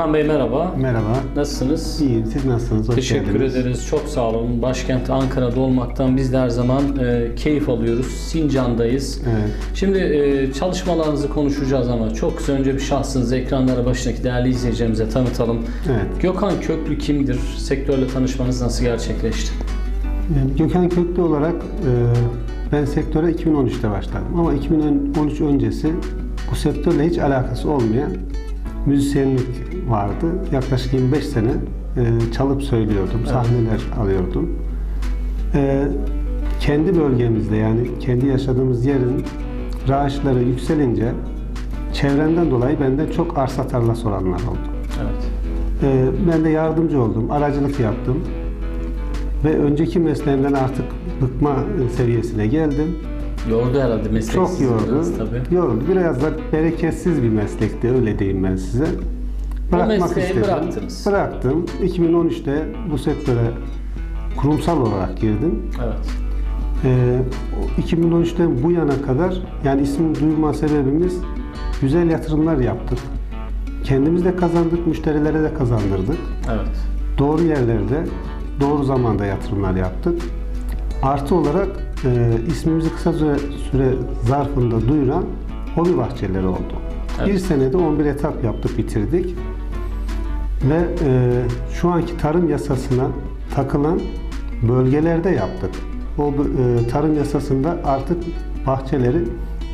Gökhan Bey merhaba. Merhaba. Nasılsınız? İyiyim. Siz nasılsınız? Hoş Teşekkür geldiniz. ederiz. Çok sağ olun. Başkent Ankara'da olmaktan biz de her zaman e, keyif alıyoruz. Sincan'dayız. Evet. Şimdi e, çalışmalarınızı konuşacağız ama çok kısa önce bir şahsınızı ekranlara başındaki değerli izleyicilerimize tanıtalım. Evet. Gökhan Köklü kimdir? Sektörle tanışmanız nasıl gerçekleşti? Ee, Gökhan Köklü olarak e, ben sektöre 2013'te başladım. Ama 2013 öncesi bu sektörle hiç alakası olmayan müzisyenlik vardı. Yaklaşık 25 sene e, çalıp söylüyordum, sahneler alıyordum. E, kendi bölgemizde yani kendi yaşadığımız yerin rağışları yükselince çevremden dolayı benden çok arsa tarla soranlar oldu. Evet. Ee, Ben de yardımcı oldum, aracılık yaptım. Ve önceki mesleğimden artık bıkma seviyesine geldim. Yordu herhalde meslek Çok yordu. biraz tabii. Yoruldu. Biraz da bereketsiz bir meslekti, öyle diyeyim ben size. Bırakmak istedim. bıraktınız. Bıraktım. 2013'te bu sektöre kurumsal olarak girdim. Evet. Ee, o 2013'ten bu yana kadar yani ismini duyurma sebebimiz güzel yatırımlar yaptık. Kendimiz de kazandık, müşterilere de kazandırdık. Evet. doğru yerlerde doğru zamanda yatırımlar yaptık. Artı olarak e, ismimizi kısa süre, süre zarfında duyuran hobi bahçeleri oldu. Evet. Bir senede 11 etap yaptık, bitirdik. Ve e, şu anki tarım yasasına takılan bölgelerde yaptık. O e, tarım yasasında artık bahçeleri,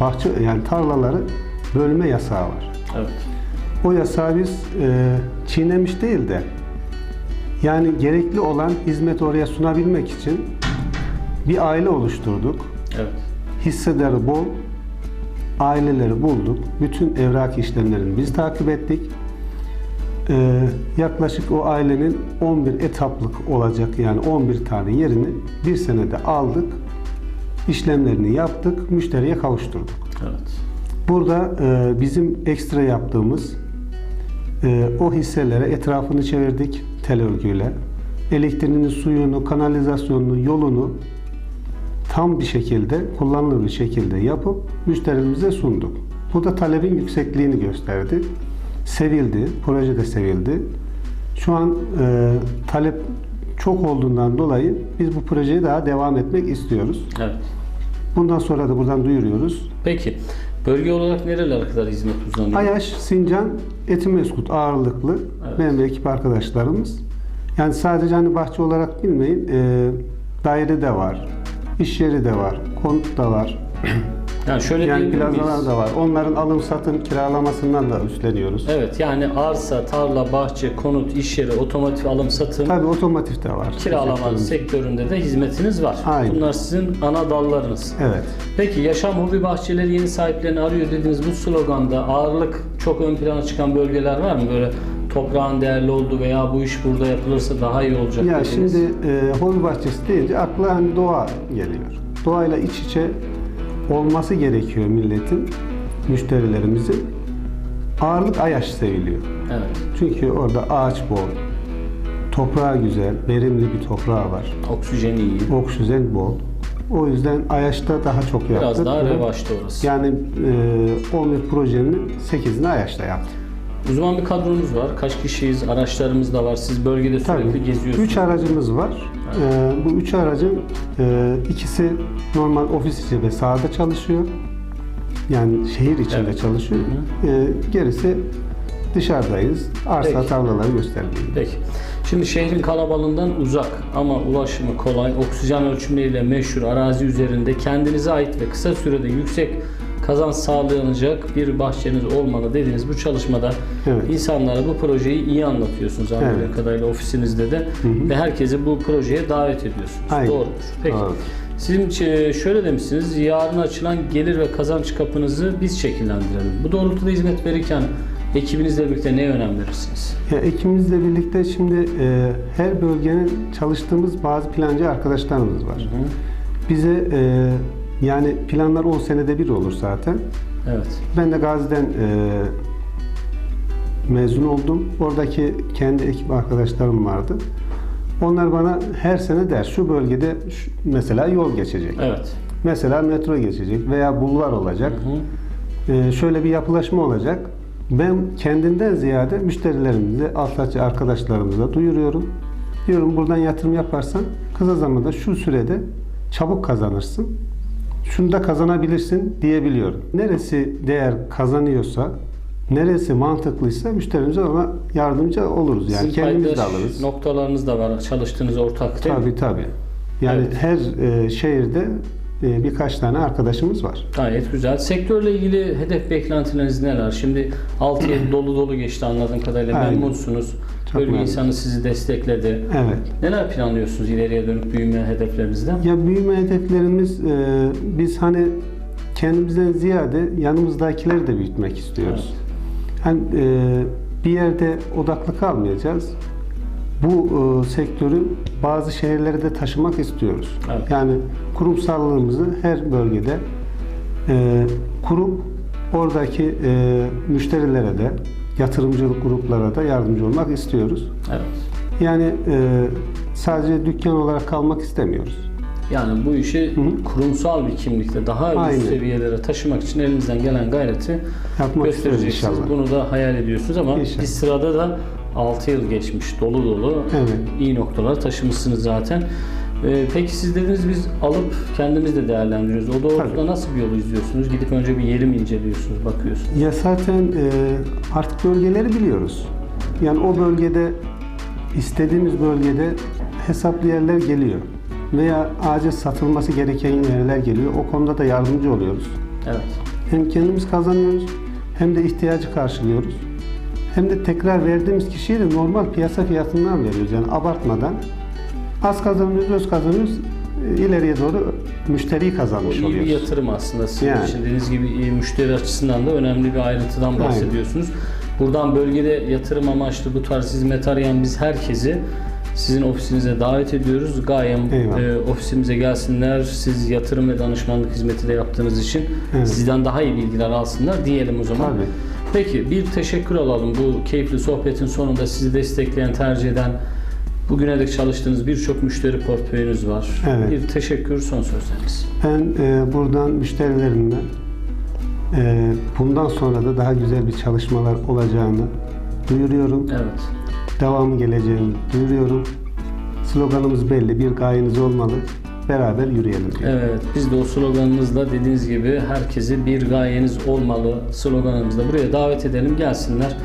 bahçe yani tarlaları bölme yasağı var. Evet. O yasağı biz e, çiğnemiş değil de yani gerekli olan hizmeti oraya sunabilmek için bir aile oluşturduk. Evet. Hisseleri bol, aileleri bulduk. Bütün evrak işlemlerini biz takip ettik. E, yaklaşık o ailenin 11 etaplık olacak yani 11 tane yerini bir senede aldık. işlemlerini yaptık, müşteriye kavuşturduk. Evet. Burada e, bizim ekstra yaptığımız e, o hisselere etrafını çevirdik tel örgüyle. Elektriğini, suyunu, kanalizasyonunu, yolunu tam bir şekilde, kullanılır bir şekilde yapıp müşterimize sunduk. Bu da talebin yüksekliğini gösterdi. Sevildi, proje de sevildi. Şu an e, talep çok olduğundan dolayı biz bu projeye daha devam etmek istiyoruz. Evet. Bundan sonra da buradan duyuruyoruz. Peki. Bölge olarak nerelere kadar hizmet uzanıyor? Ayaş, Sincan, Etimeskut ağırlıklı Evet. benim ve ekip arkadaşlarımız. Yani sadece hani bahçe olarak bilmeyin, e, daire de var, iş yeri de var, konut da var, Yani şöyle yani plazalar da var. Onların alım satım kiralamasından da üstleniyoruz. Evet yani arsa, tarla, bahçe, konut, iş yeri, otomotiv alım satım, Tabii otomotiv de var. kiralama sektöründe de hizmetiniz var. Aynen. Bunlar sizin ana dallarınız. Evet. Peki Yaşam Hobi Bahçeleri yeni sahiplerini arıyor dediğiniz bu sloganda ağırlık çok ön plana çıkan bölgeler var mı? Böyle toprağın değerli olduğu veya bu iş burada yapılırsa daha iyi olacak Ya dediğiniz. şimdi e, hobi bahçesi deyince akla hani doğa geliyor. Doğayla iç içe olması gerekiyor milletin, müşterilerimizin. Ağırlık Ayaş seviliyor. Evet. Çünkü orada ağaç bol, toprağı güzel, verimli bir toprağı var. Oksijeni iyi. Oksijen bol. O yüzden Ayaş'ta daha çok yaptık. Biraz daha revaçta orası. Yani e, 11 projenin 8'ini Ayaş'ta yaptık. Uzman bir kadronuz var. Kaç kişiyiz? Araçlarımız da var. Siz bölgede sürekli Tabii. geziyorsunuz. 3 aracımız var. Ee, bu üç aracın e, ikisi normal ofis içi ve sahada çalışıyor. Yani şehir içinde Evet. çalışıyor. Ee, gerisi dışarıdayız. Arsa Peki. tarlaları gösterdiğim. Peki. Şimdi şehrin kalabalığından uzak ama ulaşımı kolay, oksijen ölçümleriyle meşhur arazi üzerinde kendinize ait ve kısa sürede yüksek kazanç sağlanacak bir bahçeniz olmalı dediğiniz bu çalışmada Evet. insanlara bu projeyi iyi anlatıyorsunuz anladığım Evet. kadarıyla ofisinizde de ve herkesi bu projeye davet ediyorsunuz. Aynen. Doğrudur. Peki. Doğrudur. Sizin e, şöyle demişsiniz, yarın açılan gelir ve kazanç kapınızı biz şekillendirelim. Bu doğrultuda hizmet verirken ekibinizle birlikte ne önem verirsiniz? Ya ekibimizle birlikte şimdi e, her bölgenin çalıştığımız bazı plancı arkadaşlarımız var. Bize e, yani planlar 10 senede bir olur zaten. Evet. Ben de Gazi'den e, mezun oldum. Oradaki kendi ekip arkadaşlarım vardı. Onlar bana her sene der şu bölgede şu- mesela yol geçecek. Evet. Mesela metro geçecek veya bulvar olacak. E, şöyle bir yapılaşma olacak. Ben kendinden ziyade müşterilerimize, altyapı arkadaşlarımıza duyuruyorum. Diyorum buradan yatırım yaparsan kısa zamanda şu sürede çabuk kazanırsın. Şunu da kazanabilirsin diyebiliyorum. Neresi değer kazanıyorsa, neresi mantıklıysa müşterimize ona yardımcı oluruz. Yani Sizin kendimiz de alırız. noktalarınız da var. Çalıştığınız ortak değil mi? Tabii tabii. Yani Evet. her e, şehirde birkaç tane arkadaşımız var. Gayet güzel. Sektörle ilgili hedef beklentileriniz neler? Şimdi 6 yıl dolu dolu geçti anladığım kadarıyla. Aynen. Memnunsunuz. Çok Bölge memnunum. insanı sizi destekledi. Evet. Neler planlıyorsunuz ileriye dönük büyüme hedeflerinizde? Ya büyüme hedeflerimiz e, biz hani kendimizden ziyade yanımızdakileri de büyütmek istiyoruz. Hani e, bir yerde odaklı kalmayacağız. Bu e, sektörü bazı şehirlere de taşımak istiyoruz. Evet. Yani kurumsallığımızı her bölgede e, kurup oradaki e, müşterilere de yatırımcılık gruplara da yardımcı olmak istiyoruz. Evet. Yani e, sadece dükkan olarak kalmak istemiyoruz. Yani bu işi Hı. kurumsal bir kimlikte daha üst seviyelere taşımak için elinizden gelen gayreti Yapmak göstereceksiniz. inşallah. Bunu da hayal ediyorsunuz ama İnşallah. bir sırada da 6 yıl geçmiş dolu dolu Evet. iyi noktalara taşımışsınız zaten. Ee, peki siz dediniz biz alıp kendimiz de değerlendiriyoruz. O doğrultuda Tabii. nasıl bir yolu izliyorsunuz? Gidip önce bir yeri mi inceliyorsunuz, bakıyorsunuz? Ya zaten e, artık bölgeleri biliyoruz. Yani o bölgede istediğimiz bölgede hesaplı yerler geliyor. Veya acil satılması gereken yerler geliyor. O konuda da yardımcı oluyoruz. Evet. Hem kendimiz kazanıyoruz hem de ihtiyacı karşılıyoruz. Hem de tekrar verdiğimiz kişiye de normal piyasa fiyatından veriyoruz. Yani abartmadan az kazanıyoruz, öz kazanıyoruz. E, ileriye doğru müşteriyi kazanmış iyi bir oluyoruz. yatırım aslında. Sizin Yani. için dediğiniz gibi müşteri açısından da önemli bir ayrıntıdan Aynen. bahsediyorsunuz. Buradan bölgede yatırım amaçlı bu tarz hizmet arayan biz herkesi sizin ofisinize davet ediyoruz. Gayem e, ofisimize gelsinler. Siz yatırım ve danışmanlık hizmeti de yaptığınız için Evet. sizden daha iyi bilgiler alsınlar diyelim o zaman. Tabii. Peki bir teşekkür alalım bu keyifli sohbetin sonunda sizi destekleyen, tercih eden bugüne dek çalıştığınız birçok müşteri portföyünüz var. Evet. Bir teşekkür son sözleriniz. Ben e, buradan müşterilerimden e, bundan sonra da daha güzel bir çalışmalar olacağını duyuruyorum. Evet. Devamı geleceğini duyuruyorum. Sloganımız belli. Bir gayeniz olmalı. Beraber yürüyelim diyor. Evet, biz de o sloganımızla dediğiniz gibi herkesi bir gayeniz olmalı sloganımızla buraya davet edelim gelsinler.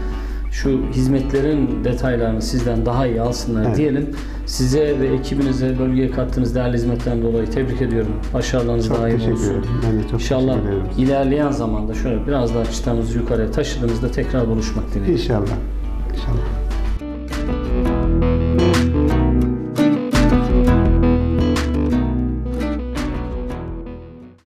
Şu hizmetlerin detaylarını sizden daha iyi alsınlar Evet. diyelim. Size ve ekibinize bölgeye kattığınız değerli hizmetlerden dolayı tebrik ediyorum. Başarılarınız Çok daim teşekkür olsun. ederim. Ben de çok İnşallah ilerleyen zamanda şöyle biraz daha çıtamızı yukarıya taşıdığımızda tekrar buluşmak dileğiyle. İnşallah. İnşallah.